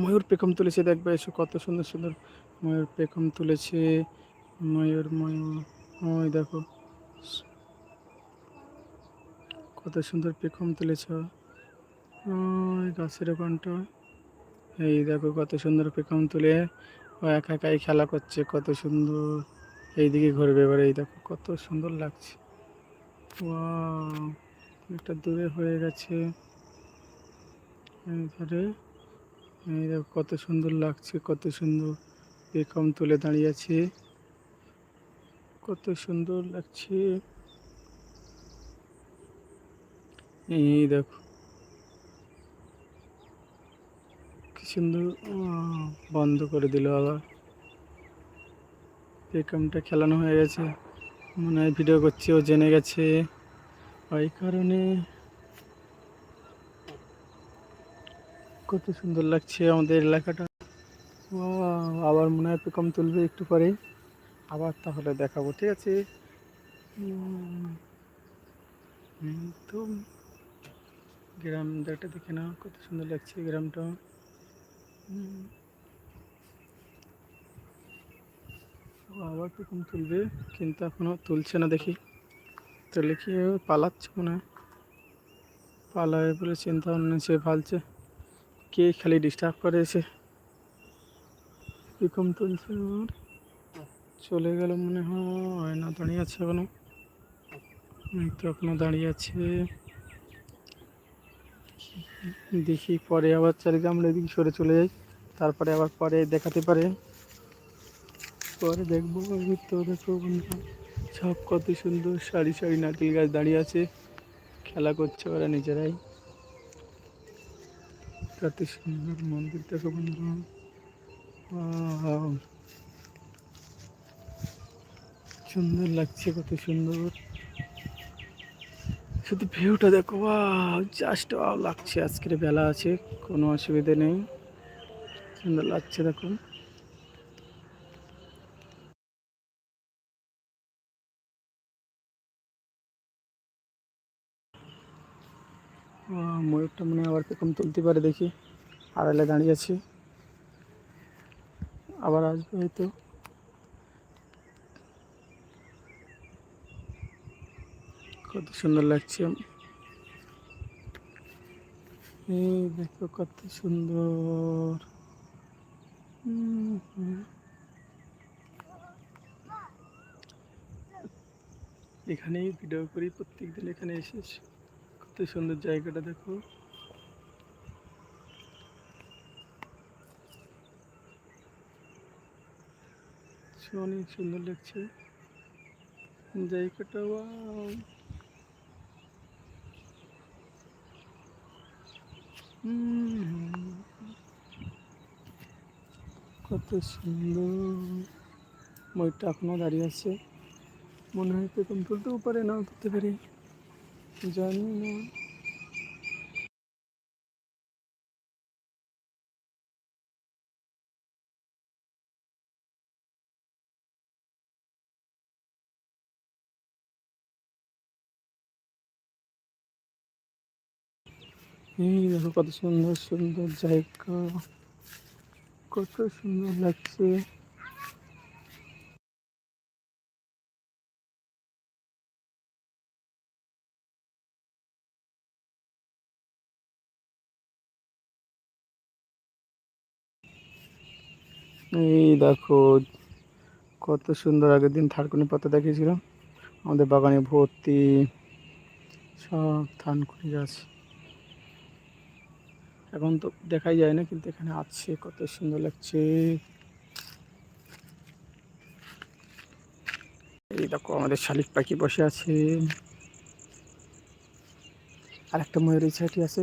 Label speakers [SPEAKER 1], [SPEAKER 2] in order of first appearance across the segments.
[SPEAKER 1] ময়ূর পেখম তুলেছে দেখবে এসো, কত সুন্দর সুন্দর ময়ূর পেখম তুলেছে। ময়ূর ময়ূর, ওই দেখো। কত সুন্দর পেখম তুলেছ। ওই গাছের ওখানটা এই দেখো, কত সুন্দর পেখম তুলে। ও একা একাই খেলা করছে, কত সুন্দর। এইদিকে ঘুরবে এবার, এই দেখো, কত সুন্দর লাগছে। একটা দূরে হয়ে গেছে। ধারে এই দেখো কত সুন্দর লাগছে, কত সুন্দর পেখম তুলে দাঁড়িয়ে আছে। কত সুন্দর লাগছে। এই দেখো। কি সুন্দর বন্ধ করে দিল আবার। পেখমটা খেলানো হয়ে গেছে। মনে হয় ভিডিও করছে, ও জেনে গেছে। ওই কারণে কত সুন্দর লাগছে আমাদের এলাকাটা। আবার মনে হয় পেখম তুলবে একটু পরে। আবার তাহলে দেখাবো, ঠিক আছে? একদম গ্রামটা দেখে না কত সুন্দর লাগছে গ্রামটা। আবার পেখম তুলবে, কিন্তু এখনও তুলছে না দেখি। তুলে কি পালাচ্ছে মনে হয়? পালাবে বলে চিন্তা ভাবনা সে ফালছে কে খালি ডিস্টার্ব করেছে এসে? পেখম তুলছে আমার। চলে গেল মনে হয়, না দাঁড়িয়ে আছে এখনও। তো এখনও দাঁড়িয়ে আছে। দেখি পরে আবার চারিদিকে আমরা এদিকে সরে চলে যাই। তারপরে আবার পরে দেখাতে পারে। পরে দেখব তো দেখো সব কত সুন্দর সারি সারি নারকেল গাছ দাঁড়িয়ে আছে। খেলা করছে ওরা নিজেরাই। কত সুন্দর মন্দিরটা বন্ধুরা সুন্দর লাগছে, কত সুন্দর। শুধু ভিউটা দেখো জাস্ট লাগছে। আজকের বেলা আছে, কোনো অসুবিধে নেই। সুন্দর লাগছে দেখো ময়ূরটা মনে আবার পেখম তুলতে পারে দেখি। আড়ালে দাঁড়িয়ে আছি। আবার আসবে হয়তো। কত সুন্দর লাগছে। দেখো কত সুন্দর। এখানেই ভিডিও করি, প্রত্যেকদিন এখানে এসে কত সুন্দর জায়গাটা দেখো। অনেক সুন্দর লাগছে। জায়গাটা কত সুন্দর। ময়ূরটা এখনও দাঁড়িয়ে আছে। মনে হয় পেখম তুলতেও পারে নাও তুলতে পারে। জানি না এই দেখো কত সুন্দর সুন্দর জায়গা কত সুন্দর লাগছে। এই দেখো, কত সুন্দর আগের দিন থানকুনি পাতা দেখিয়েছিলাম। আমাদের বাগানে ভর্তি সব থানকুনি গাছ। এখন তো দেখাই যায় না, কিন্তু এখানে আছে, কত সুন্দর লাগছে। এই দেখো, আমাদের শালিক পাখি বসে আছে। আর একটা ময়ূর এই সাইডে আছে।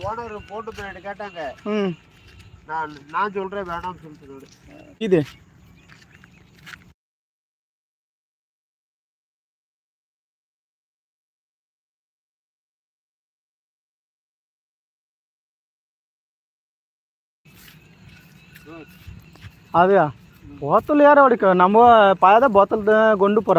[SPEAKER 2] ஓனர் போட்டு பின்னாடி கேட்டாங்க
[SPEAKER 1] ம்
[SPEAKER 2] நான் நான் சொல்றேன் வேணாம்னு சொல்லிட்டு
[SPEAKER 1] இது ಅದೇ ಬೋತಲ್ ಯಾರು ಹೊಡಿಕ ನಮ್ಮ ಪಾಯದ ಬೋತಲ್ ಗೊಂಡು ಪರ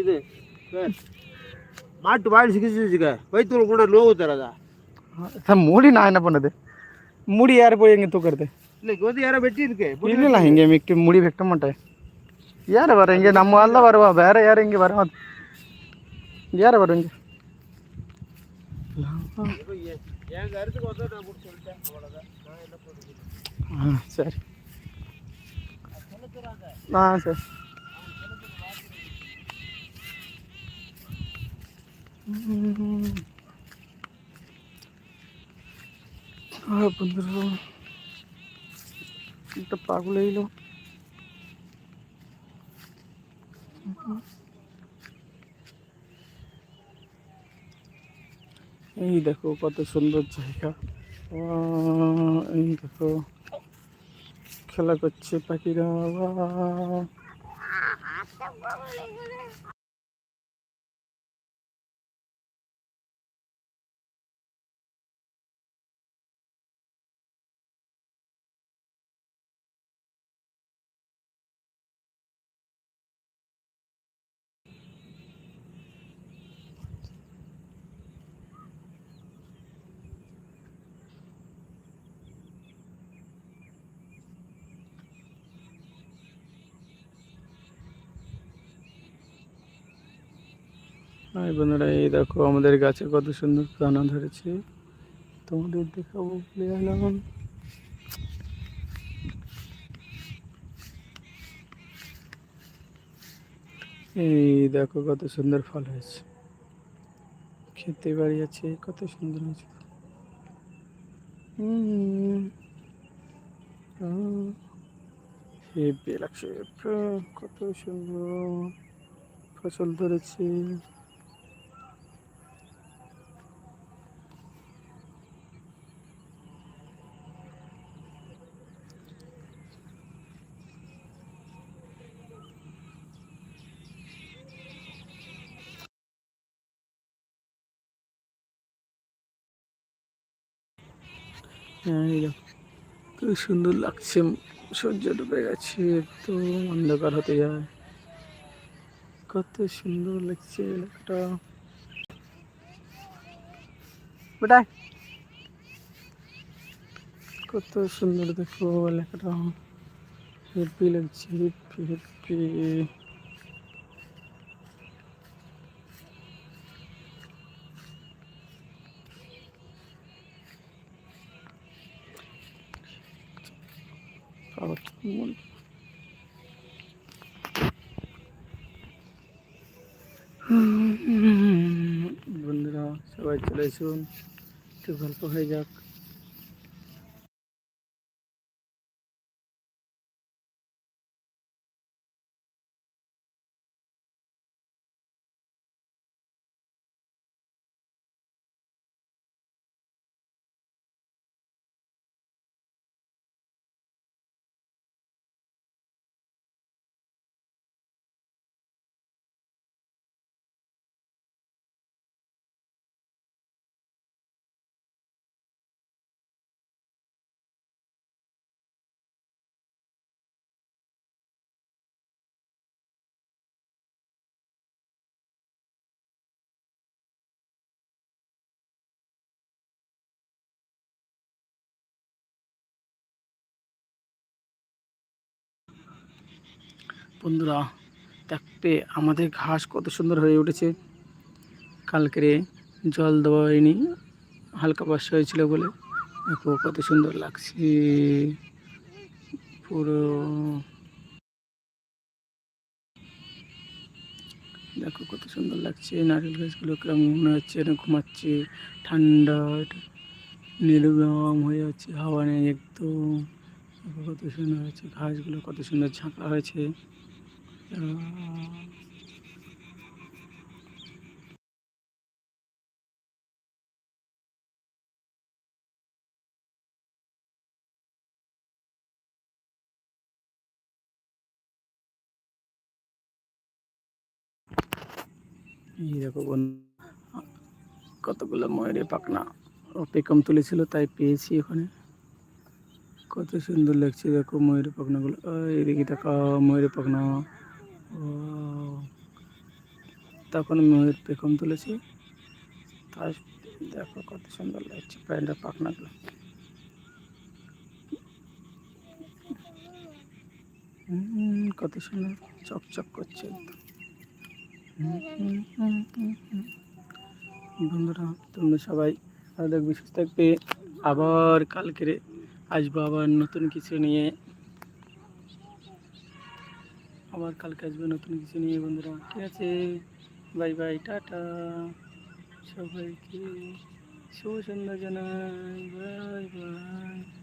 [SPEAKER 2] இது சார் மாட்டு வாயில் சிக்கிச்சு வச்சுக்க வயிற்றுல கூட நோவு தராதா?
[SPEAKER 1] மூடி நான் என்ன பண்ணது? மூடி யார் போய் எங்கே தூக்குறது?
[SPEAKER 2] இன்னைக்கு வந்து யாரோ வெட்டி இருக்கு.
[SPEAKER 1] இல்லைல்ல இங்கே மிக்க முடி வைக்க மாட்டேன். யார் வர இங்கே நம்ம ஆள் தான் வருவா வேற யாரும் இங்கே வர? யார் வரும் இங்கே? ஆ சரி. ஆ சரி. একটা এলো এই দেখো কত সুন্দর জায়গা এই দেখো খেলা করছে পাখিরা হাই বন্ধুরা, এই দেখো আমাদের গাছে কত সুন্দর দানা ধরেছে। তোমাদের দেখাবো এলাম। এই দেখো কত সুন্দর ফল হয়েছে। খেতে বাড়ি আছে, কত সুন্দর হয়েছে। লাগছে কত সুন্দর ফসল ধরেছে। খুব সুন্দর লাগছে, সূর্য ডুবে গেছে তো অন্ধকার হতে যায়। কত সুন্দর লাগছে কত সুন্দর দেখো এলাকাটা। হেপি লাগছে, হেপি হেপি আবার মন বন্ধুরা সবাই চলে আসুন। একটু গল্প হয়ে যাক। বন্ধুরা, দেখতে আমাদের ঘাস কত সুন্দর হয়ে উঠেছে। কালকেরে জল দেওয়া হয়নি, হালকা বর্ষা হয়েছিল বলে। দেখো কত সুন্দর লাগছে। পুরো। দেখো কত সুন্দর লাগছে, নারকেল গাছগুলো কেমন মনে হচ্ছে না ঘুমাচ্ছে, ঠান্ডা নির্গম হয়ে যাচ্ছে, হাওয়া নেই একদম। কত সুন্দর হয়েছে, ঘাসগুলো কত সুন্দর ঝাঁকা হয়েছে। দেখো বন্ধু, কতগুলো ময়ূরের পাখনা। পেকম তুলেছিল, তাই পেয়েছি ওখানে কত সুন্দর লাগছে দেখো ময়ূরের পাখনাগুলো। এদিকে দেখো, ময়ূরের পাখনা। তখন ময়ূর পেখম তুলেছি। তার দেখো কত সুন্দর লাগছে প্যান্টের পাখনাগুলো। কত সুন্দর চকচক করছে। বন্ধুরা, তোমরা সবাই থাকবে, সুস্থ থাকবে। আবার কালকে আসব আবার নতুন কিছু নিয়ে। আবার কালকে আসবে নতুন কিছু নিয়ে, বন্ধুরা। ঠিক আছে? Bye bye, ta-ta. সবাইকে শুভ সন্ধ্যা জানাই। Bye bye.